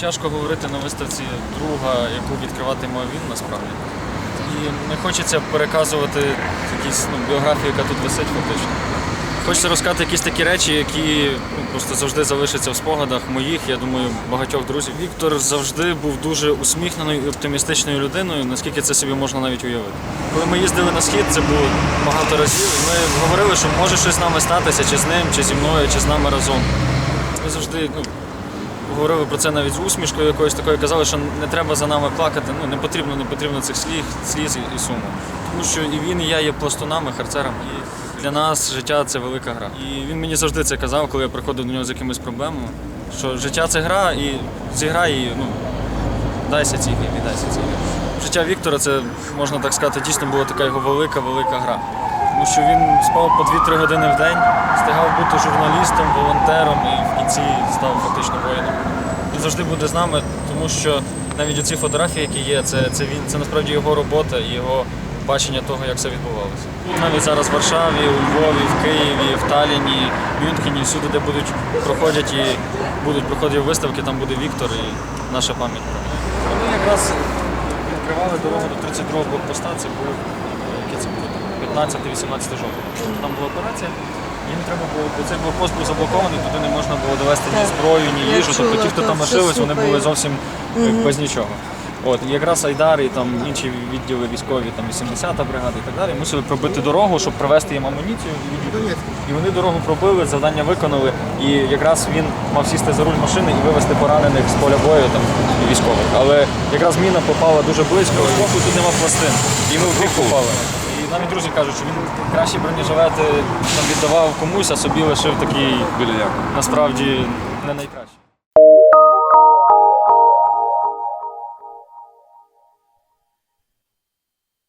тяжко говорити на виставці друга, яку відкриватиме він насправді. І не хочеться переказувати якісь ну, біографію, яка тут висить фактично. Хочеться розказати якісь такі речі, які ну, просто завжди залишаться в спогадах моїх, я думаю, багатьох друзів. Віктор завжди був дуже усміхненою і оптимістичною людиною, наскільки це собі можна навіть уявити. Коли ми їздили на схід, це було багато разів. Ми говорили, що може щось з нами статися, чи з ним, чи зі мною, чи з нами разом. Ми завжди ну, говорили про це навіть з усмішкою якоюсь такою, казали, що не треба за нами плакати, ну не потрібно, не потрібно цих сліз, сліз і, суму. Тому що і він, і я є пластунами, харцерами. І для нас життя це велика гра. І він мені завжди це казав, коли я приходив до нього з якимись проблемами. Що життя це гра, і зіграй її, ну, дайся цій грі, віддайся цій грі. Життя Віктора, це можна так сказати, дійсно була така його велика, велика гра. Тому що він спав по 2-3 години в день, встигав бути журналістом, волонтером і в кінці став фактично воїном. Він завжди буде з нами, тому що навіть оці фотографії, які є, це, це він, це насправді його робота і його бачення того, як це відбувалося. Навіть зараз в Варшаві, у Львові, в Києві, в Талліні, Мюнхені, всюди, де будуть проходять і будуть проходити виставки, там буде Віктор і наша пам'ять. Вони якраз відкривали дорогу до 32-го блокпоста, це був е, яке це було? 15-18 жовтня. Там була операція. Їм треба було, бо цей блокпост був заблокований, туди не можна було довести ні зброю, ні Я їжу. Тобто ті, хто там лишились, вони були зовсім е, без нічого. От, і якраз Айдар і там інші відділи військові, там 80-та бригада і так далі, мусили пробити дорогу, щоб привезти їм амуніцію і від'їхати. І вони дорогу пробили, завдання виконали. І якраз він мав сісти за руль машини і вивезти поранених з поля бою там військових. Але якраз міна попала дуже близько, боку тут нема пластин. І ми в бік попали. Навіть друзі кажуть, що він кращі бронежилети там віддавав комусь, а собі лишив такий насправді не найкращий.